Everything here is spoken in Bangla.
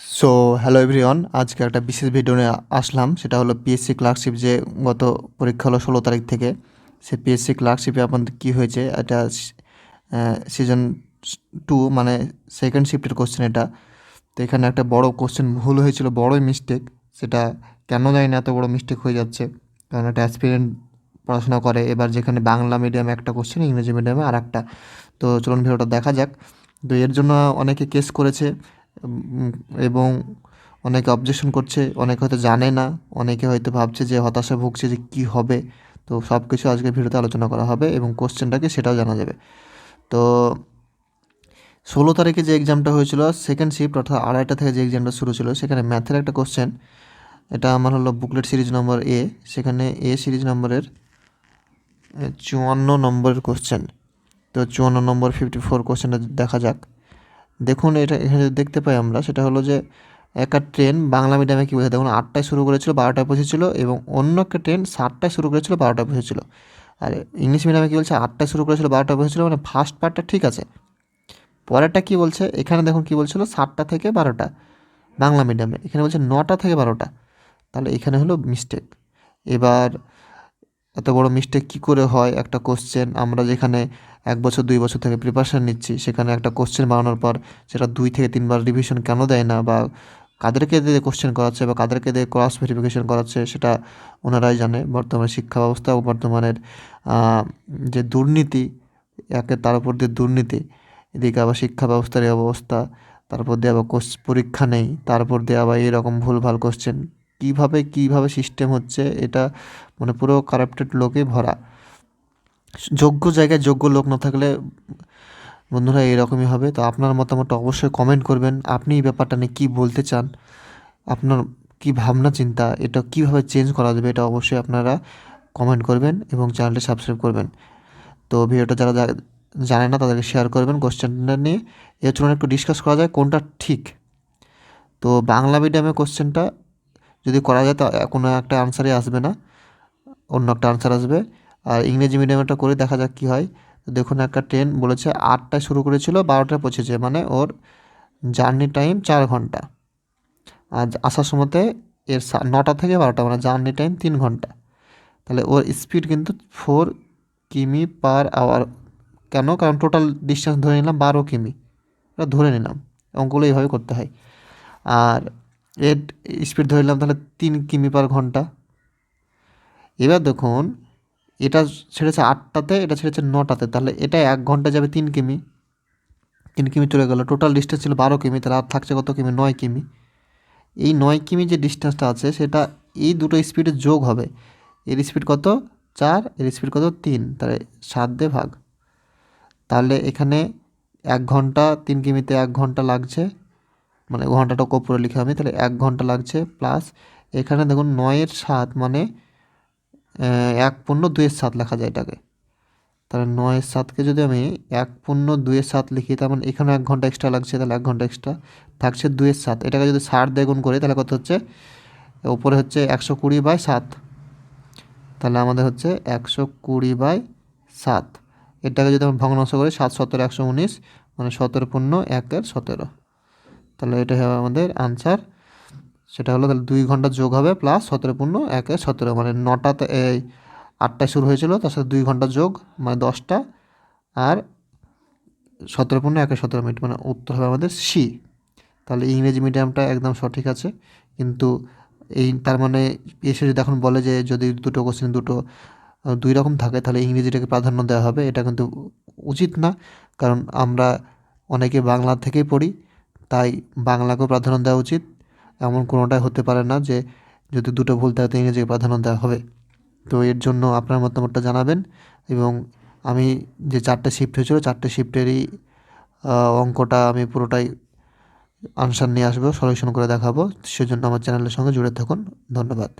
সো হ্যালো এভরিওয়ান আজকে একটা বিশেষ ভিডিও নিয়ে আসলাম। সেটা হলো পিএসসি ক্লার্কশিপ যে গত পরীক্ষা হলো ষোলো তারিখ থেকে। সে পিএসসি ক্লার্কশিপে আপনাদের কী হয়েছে? এটা সিজন টু মানে সেকেন্ড শিফটের কোশ্চেন এটা। তো এখানে একটা বড় কোশ্চেন ভুল হয়েছিল, বড়ই মিস্টেক সেটা কেন জানি না, এত বড় মিস্টেক হয়ে যাচ্ছে। কারণ একটা অ্যাসপিরেন্ট পড়াশোনা করে। এবার যেখানে বাংলা মিডিয়ামে একটা কোশ্চেন ইংরেজি মিডিয়ামে আর একটা তো চলুন ভিডিওটা দেখা যাক। তো এর জন্য অনেকে কেস করেছে। এবং অনেকে অবজেকশন করছে, অনেকে হয়তো জানে না, অনেকে হয়তো ভাবছে যে, হতাশা ভুগছে যে কী হবে। তো সব কিছু আজকে ভিডিওতে আলোচনা করা হবে এবং কোশ্চেনটাকে সেটাও জানা যাবে। তো ষোলো তারিখে যে এক্সামটা হয়েছিল সেকেন্ড শিফট অর্থাৎ আড়াইটা থেকে যে এক্সামটা শুরু ছিল, সেখানে ম্যাথের একটা কোশ্চেন এটা আমার হলো বুকলেট সিরিজ নম্বর এ সেখানে এ সিরিজ নম্বরের চুয়ান্ন নম্বরের কোশ্চেন তো চুয়ান্ন নম্বর ফিফটি ফোর কোশ্চেনটা দেখা যাক। দেখুন এটা, এখানে দেখতে পাই আমরা, সেটা হলো যে একটা ট্রেন বাংলা মিডিয়ামে কী বোঝায়? দেখুন, আটটায় শুরু করেছিল, বারোটায় পৌঁছেছিল এবং অন্য একটা ট্রেন সাতটায় শুরু করেছিল, বারোটায় পৌঁছেছিল। আর ইংলিশ মিডিয়ামে কী বলছে? আটটায় শুরু করেছিল, বারোটায় পৌঁছেছিল মানে ফার্স্ট পার্টটা ঠিক আছে। পরেরটা কী বলছে? এখানে দেখুন কী বলছিল? সাতটা থেকে বারোটা বাংলা মিডিয়ামে এখানে বলছে নটা থেকে বারোটা। তাহলে এখানে হলো মিস্টেক এবার এত বড় মিস্টেক কী করে হয়? একটা কোশ্চেন আমরা যেখানে এক বছর, দুই বছর থেকে প্রিপারেশান নিচ্ছি। সেখানে একটা কোশ্চেন বানানোর পর সেটা দুই থেকে তিনবার রিভিশন কেন দেয় না বা কাদেরকে দিয়ে কোশ্চেন করাচ্ছে বা কাদেরকে দিয়ে ক্রস ভেরিফিকেশন করাচ্ছে সেটা ওনারাই জানে। বর্তমানে শিক্ষা ব্যবস্থা ও বর্তমানের যে দুর্নীতি, একে তার উপর দিয়ে দুর্নীতি, এদিকে আবার শিক্ষা ব্যবস্থার এই অবস্থা, তারপর দিয়ে আবার কোস পরীক্ষা নেই, তারপর দিয়ে আবার এরকম ভুলভাল কোশ্চেন কীভাবে কীভাবে সিস্টেম হচ্ছে, এটা মানে পুরো কারাপ্টেড লোকে ভরা। যোগ্য জায়গায় যোগ্য লোক না থাকলে বন্ধুরা এরকমই হবে। তো আপনার মতামত অবশ্যই কমেন্ট করবেন। আপনি এই ব্যাপারটা নিয়ে কী বলতে চান? আপনার কী ভাবনা, চিন্তা? এটা কীভাবে চেঞ্জ করা যাবে এটা অবশ্যই আপনারা কমেন্ট করবেন এবং চ্যানেলটি সাবস্ক্রাইব করবেন। তো ভিডিওটা যারা জানে না তাদেরকে শেয়ার করবেন। কোশ্চেনটা নিয়ে এর জন্য একটু ডিসকাস করা যায় কোনটা ঠিক। তো বাংলা মিডিয়ামে কোশ্চেনটা যদি করা যায় তা কোনো একটা আনসারই আসবে না, অন্য একটা আনসার আসবে। আর ইংরেজি মিডিয়ামটা করে দেখা যাক কী হয়। দেখুন, একটা ট্রেন বলেছে আটটায় শুরু করেছিল, বারোটায় পৌঁছেছে মানে ওর জার্নি টাইম চার ঘণ্টা। আর আসার সময়তে এর নটা থেকে বারোটা মানে জার্নি টাইম তিন ঘণ্টা। তাহলে ওর স্পিড কিন্তু ফোর কিমি পার আওয়ার কেন? কারণ টোটাল ডিস্টেন্স ধরে নিলাম বারো কিমি। এটা ধরে নিলাম, অঙ্কগুলো এইভাবে করতে হয়। আর এর স্পিড ধরে নিলাম তাহলে তিন কিমি পার ঘণ্টা। এবার দেখুন এটা ছেড়েছে আটটাতে, এটা ছেড়েছে নটাতে। তাহলে এটা এক ঘণ্টা যাবে তিন কিমি। তিন কিমি চলে গেল। টোটাল ডিস্টেন্স ছিল বারো কিমি, তাহলে আর থাকছে কত কিমি? নয় কিমি। এই নয় কিমি যে ডিস্টেন্সটা আছে, সেটা এই দুটো স্পিডের যোগ হবে। এর স্পিড কত? চার, এর স্পিড কত? তিন। তাহলে সাত দিয়ে ভাগ। তাহলে এখানে এক ঘণ্টা, তিন কিমিতে এক ঘণ্টা লাগছে। মানে ঘন্টাটা উপরে লিখে আমি তাহলে এক ঘণ্টা লাগছে প্লাস এখানে দেখুন নয়ের সাত মানে এক পূর্ণ দুইয়ের সাত লেখা যায় এটাকে। তাহলে নয়ের সাতকে যদি আমি এক পূর্ণ দুইয়ের সাত লিখি, তার মানে এখানে এক ঘণ্টা এক্সট্রা লাগছে, তাহলে এক ঘণ্টা এক্সট্রা থাকছে দুইয়ের সাত। এটাকে যদি ষাট দিয়ে গুণ করি, তাহলে কত হচ্ছে? উপরে হচ্ছে একশো কুড়ি বাই সাত। তাহলে আমাদের হচ্ছে একশো কুড়ি বাই সাত। এটাকে যদি আমরা ভগ্নাংশ করি, সাত সতেরো, একশো উনিশ মানে সতেরো পূর্ণ একের সতেরো। তাহলে এটা হবে আমাদের আনসার সেটা হলো তাহলে দুই ঘণ্টা যোগ হবে প্লাস সতেরো পূর্ণ একে সতেরো মানে নটাতে এই আটটায় শুরু হয়েছিল, তার সাথে দুই ঘণ্টা যোগ মানে দশটা, আর সতেরো পূর্ণ একে সতেরো মিনিট মানে উত্তর হবে আমাদের সি তাহলে ইংরেজি মিডিয়ামটা একদম সঠিক আছে, কিন্তু এই তার মানে এসে যদি এখন বলে যে যদি দুটো কোশ্চেন দুটো দুই রকম থাকে, তাহলে ইংরেজিটাকে প্রাধান্য দেওয়া হবে, এটা কিন্তু উচিত না, কারণ আমরা অনেকে বাংলা থেকেই পড়ি, তাই বাংলাকেও প্রাধান্য দেওয়া উচিত। এমন কোনোটাই হতে পারে না যে যদি দুটো ভুল থাকে তো ইংরেজিকে প্রাধান্য দেওয়া হবে। তো এর জন্য আপনার মতামতটা জানাবেন এবং আমি যে চারটে শিফট হয়েছিল, চারটে শিফটেরই অঙ্কটা আমি পুরোটাই আনসার নিয়ে আসব, সলিউশন করে দেখাবো। সেজন্য আমার চ্যানেলের সঙ্গে জুড়ে থাকুন। ধন্যবাদ।